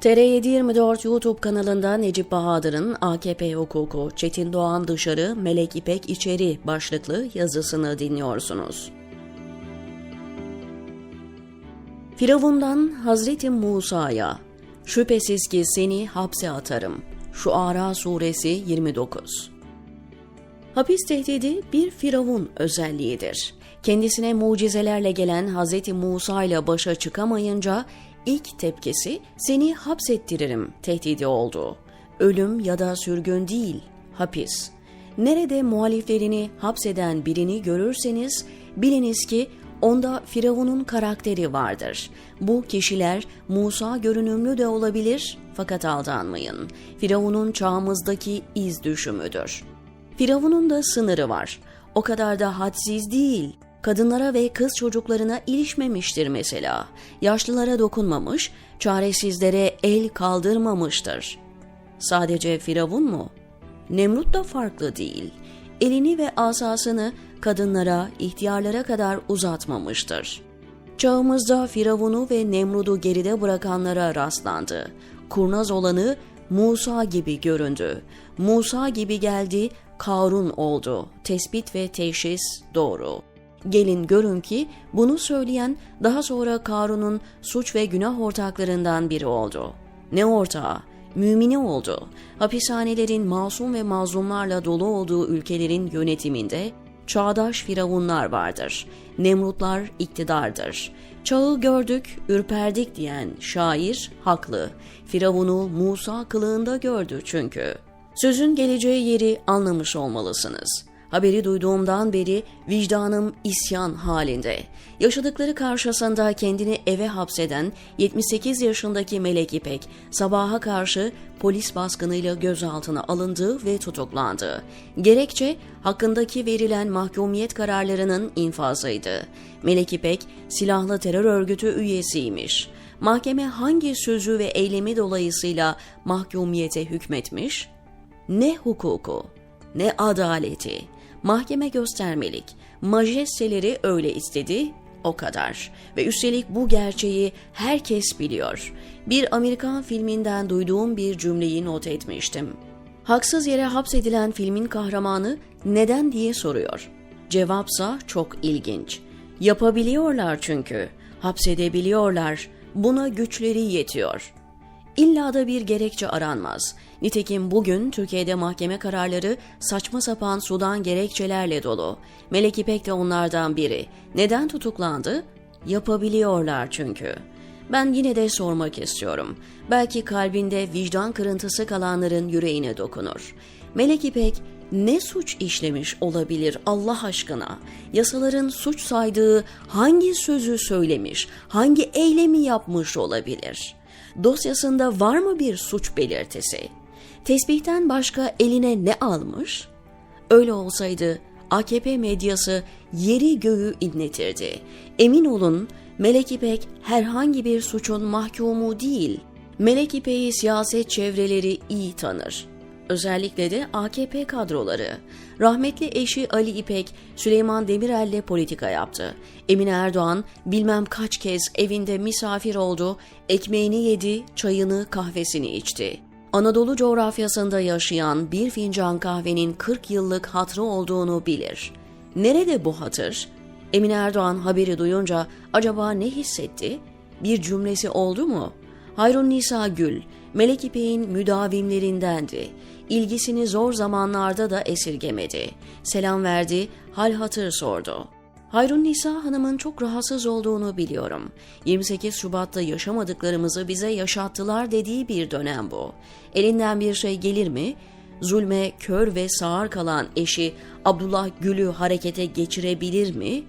TR724 YouTube kanalında Necip Bahadır'ın AKP hukuku, Çetin Doğan dışarı, Melek İpek içeri başlıklı yazısını dinliyorsunuz. Firavundan Hazreti Musa'ya, şüphesiz ki seni hapse atarım. Şuara Suresi 29 Hapis tehdidi bir firavun özelliğidir. Kendisine mucizelerle gelen Hz. Musa ile başa çıkamayınca ilk tepkisi seni hapsettiririm tehdidi oldu. Ölüm ya da sürgün değil, hapis. Nerede muhaliflerini hapseden birini görürseniz biliniz ki onda Firavun'un karakteri vardır. Bu kişiler Musa görünümlü de olabilir fakat aldanmayın. Firavun'un çağımızdaki iz düşümüdür. Firavun'un da sınırı var. O kadar da hadsiz değil. Kadınlara ve kız çocuklarına ilişmemiştir mesela. Yaşlılara dokunmamış, çaresizlere el kaldırmamıştır. Sadece Firavun mu? Nemrut da farklı değil. Elini ve asasını kadınlara, ihtiyarlara kadar uzatmamıştır. Çağımızda Firavun'u ve Nemrud'u geride bırakanlara rastlandı. Kurnaz olanı Musa gibi göründü. Musa gibi geldi, Karun oldu. Tespit ve teşhis doğru. Gelin görün ki bunu söyleyen daha sonra Karun'un suç ve günah ortaklarından biri oldu. Ne ortağı? Mümini oldu. Hapishanelerin masum ve mazlumlarla dolu olduğu ülkelerin yönetiminde çağdaş firavunlar vardır. Nemrutlar iktidardır. Çağı gördük, ürperdik diyen şair haklı. Firavunu Musa kılığında gördü çünkü. Sözün geleceği yeri anlamış olmalısınız. Haberi duyduğumdan beri vicdanım isyan halinde. Yaşadıkları karşısında kendini eve hapseden 78 yaşındaki Melek İpek sabaha karşı polis baskınıyla gözaltına alındı ve tutuklandı. Gerekçe hakkındaki verilen mahkumiyet kararlarının infazıydı. Melek İpek silahlı terör örgütü üyesiymiş. Mahkeme hangi sözü ve eylemi dolayısıyla mahkumiyete hükmetmiş? Ne hukuku, ne adaleti. Mahkeme göstermelik. Majesteleri öyle istedi, o kadar. Ve üstelik bu gerçeği herkes biliyor. Bir Amerikan filminden duyduğum bir cümleyi not etmiştim. Haksız yere hapsedilen filmin kahramanı neden diye soruyor. Cevapsa çok ilginç. Yapabiliyorlar çünkü. Hapsedebiliyorlar. Buna güçleri yetiyor. İlla da bir gerekçe aranmaz. Nitekim bugün Türkiye'de mahkeme kararları saçma sapan sudan gerekçelerle dolu. Melek İpek de onlardan biri. Neden tutuklandı? Yapabiliyorlar çünkü. Ben yine de sormak istiyorum. Belki kalbinde vicdan kırıntısı kalanların yüreğine dokunur. Melek İpek ne suç işlemiş olabilir Allah aşkına? Yasaların suç saydığı hangi sözü söylemiş, hangi eylemi yapmış olabilir?'' Dosyasında var mı bir suç belirtisi? Tesbihten başka eline ne almış? Öyle olsaydı AKP medyası yeri göğü inletirdi. Emin olun Melek İpek herhangi bir suçun mahkumu değil. Melek İpek'i siyaset çevreleri iyi tanır. Özellikle de AKP kadroları. Rahmetli eşi Ali İpek, Süleyman Demirel'le politika yaptı. Emine Erdoğan bilmem kaç kez evinde misafir oldu, ekmeğini yedi, çayını, kahvesini içti. Anadolu coğrafyasında yaşayan bir fincan kahvenin 40 yıllık hatrı olduğunu bilir. Nerede bu hatır? Emine Erdoğan haberi duyunca acaba ne hissetti? Bir cümlesi oldu mu? Hayrun Nisa Gül, Melek İpek'in müdavimlerindendi. İlgisini zor zamanlarda da esirgemedi. Selam verdi, hal hatır sordu. Hayrun Nisa Hanım'ın çok rahatsız olduğunu biliyorum. 28 Şubat'ta yaşamadıklarımızı bize yaşattılar dediği bir dönem bu. Elinden bir şey gelir mi? Zulme kör ve sağır kalan eşi Abdullah Gül'ü harekete geçirebilir mi?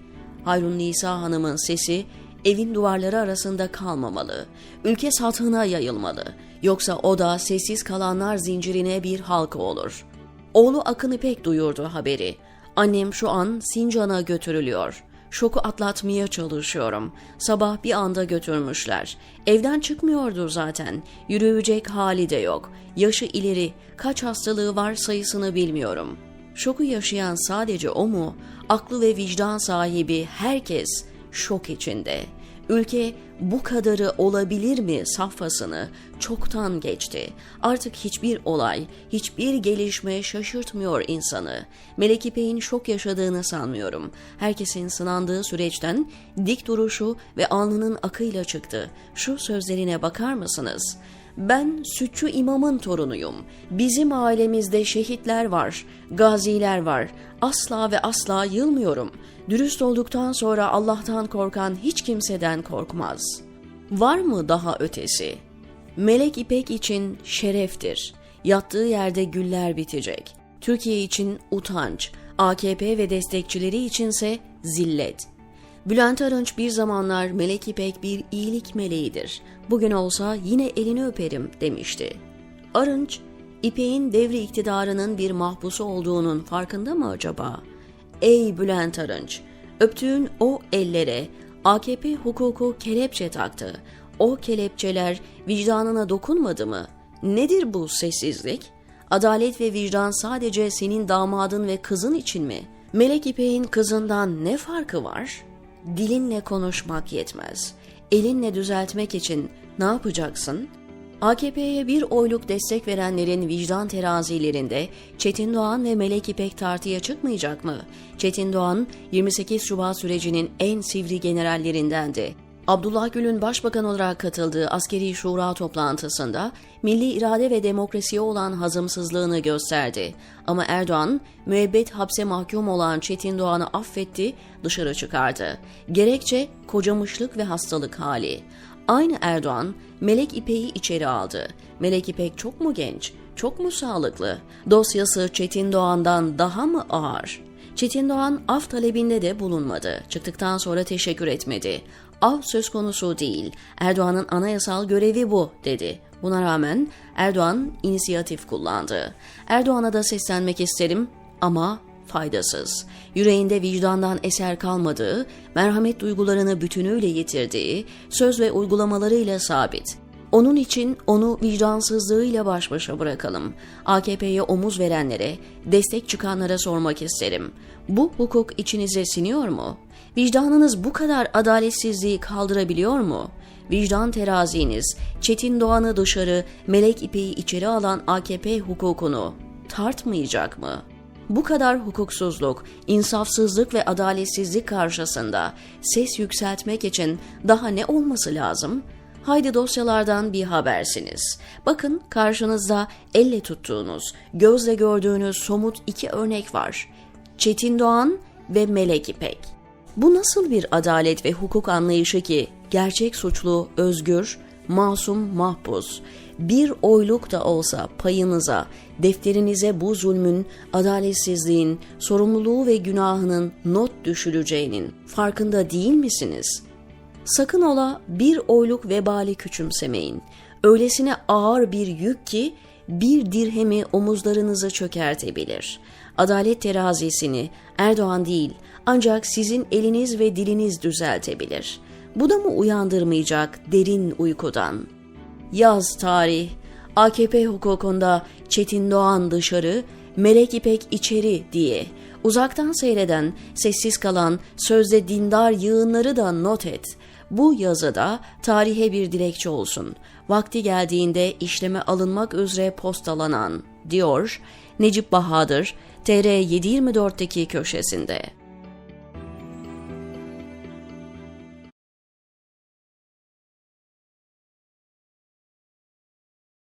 Hayrun Nisa Hanım'ın sesi evin duvarları arasında kalmamalı. Ülke sathına yayılmalı. Yoksa o da sessiz kalanlar zincirine bir halka olur. Oğlu Akın İpek duyurdu haberi. Annem şu an Sincan'a götürülüyor. Şoku atlatmaya çalışıyorum. Sabah bir anda götürmüşler. Evden çıkmıyordur zaten. Yürüyecek hali de yok. Yaşı ileri, kaç hastalığı var sayısını bilmiyorum. Şoku yaşayan sadece o mu? Aklı ve vicdan sahibi herkes şok içinde. Ülke bu kadarı olabilir mi safhasını çoktan geçti. Artık hiçbir olay, hiçbir gelişme şaşırtmıyor insanı. Melek İpek'in şok yaşadığını sanmıyorum. Herkesin sınandığı süreçten dik duruşu ve alnının akıyla çıktı. Şu sözlerine bakar mısınız? Ben sütçü imamın torunuyum. Bizim ailemizde şehitler var, gaziler var. Asla ve asla yılmıyorum. Dürüst olduktan sonra Allah'tan korkan hiç kimseden korkmaz. Var mı daha ötesi? Melek İpek için şereftir. Yattığı yerde güller bitecek. Türkiye için utanç, AKP ve destekçileri içinse zillet. Bülent Arınç bir zamanlar Melek İpek bir iyilik meleğidir. Bugün olsa yine elini öperim demişti. Arınç, İpek'in devri iktidarının bir mahpusu olduğunun farkında mı acaba? Ey Bülent Arınç, öptüğün o ellere AKP hukuku kelepçe taktı. O kelepçeler vicdanına dokunmadı mı? Nedir bu sessizlik? Adalet ve vicdan sadece senin damadın ve kızın için mi? Melek İpek'in kızından ne farkı var? Dilinle konuşmak yetmez. Elinle düzeltmek için ne yapacaksın? AKP'ye bir oyluk destek verenlerin vicdan terazilerinde Çetin Doğan ve Melek İpek tartıya çıkmayacak mı? Çetin Doğan 28 Şubat sürecinin en sivri generallerindendi. Abdullah Gül'ün başbakan olarak katıldığı askeri şura toplantısında milli irade ve demokrasiye olan hazımsızlığını gösterdi. Ama Erdoğan müebbet hapse mahkum olan Çetin Doğan'ı affetti, dışarı çıkardı. Gerekçe kocamışlık ve hastalık hali. Aynı Erdoğan Melek İpek'i içeri aldı. Melek İpek çok mu genç, çok mu sağlıklı? Dosyası Çetin Doğan'dan daha mı ağır? Çetin Doğan af talebinde de bulunmadı. Çıktıktan sonra teşekkür etmedi. Av söz konusu değil. Erdoğan'ın anayasal görevi bu dedi. Buna rağmen Erdoğan inisiyatif kullandı. Erdoğan'a da seslenmek isterim ama faydasız. Yüreğinde vicdandan eser kalmadığı, merhamet duygularını bütünüyle yitirdiği, söz ve uygulamalarıyla sabit. Onun için onu vicdansızlığıyla baş başa bırakalım. AKP'ye omuz verenlere, destek çıkanlara sormak isterim. Bu hukuk içinize siniyor mu? Vicdanınız bu kadar adaletsizliği kaldırabiliyor mu? Vicdan teraziniz, Çetin Doğan'ı dışarı, Melek İpek'i içeri alan AKP hukukunu tartmayacak mı?'' Bu kadar hukuksuzluk, insafsızlık ve adaletsizlik karşısında ses yükseltmek için daha ne olması lazım? Haydi dosyalardan bir habersiniz. Bakın karşınızda elle tuttuğunuz, gözle gördüğünüz somut iki örnek var. Çetin Doğan ve Melek İpek. Bu nasıl bir adalet ve hukuk anlayışı ki gerçek suçlu özgür, masum mahpus, bir oyluk da olsa payınıza, defterinize bu zulmün, adaletsizliğin, sorumluluğu ve günahının not düşüleceğinin farkında değil misiniz? Sakın ola bir oyluk vebali küçümsemeyin. Öylesine ağır bir yük ki bir dirhemi omuzlarınızı çökertebilir. Adalet terazisini Erdoğan değil ancak sizin eliniz ve diliniz düzeltebilir. Bu da mı uyandırmayacak derin uykudan? Yaz tarih, AKP hukukunda Çetin Doğan dışarı, Melek İpek içeri diye uzaktan seyreden, sessiz kalan sözde dindar yığınları da not et. Bu yazıda tarihe bir dilekçe olsun. Vakti geldiğinde işleme alınmak üzere postalanan, diyor Necip Bahadır, TR 724'teki köşesinde.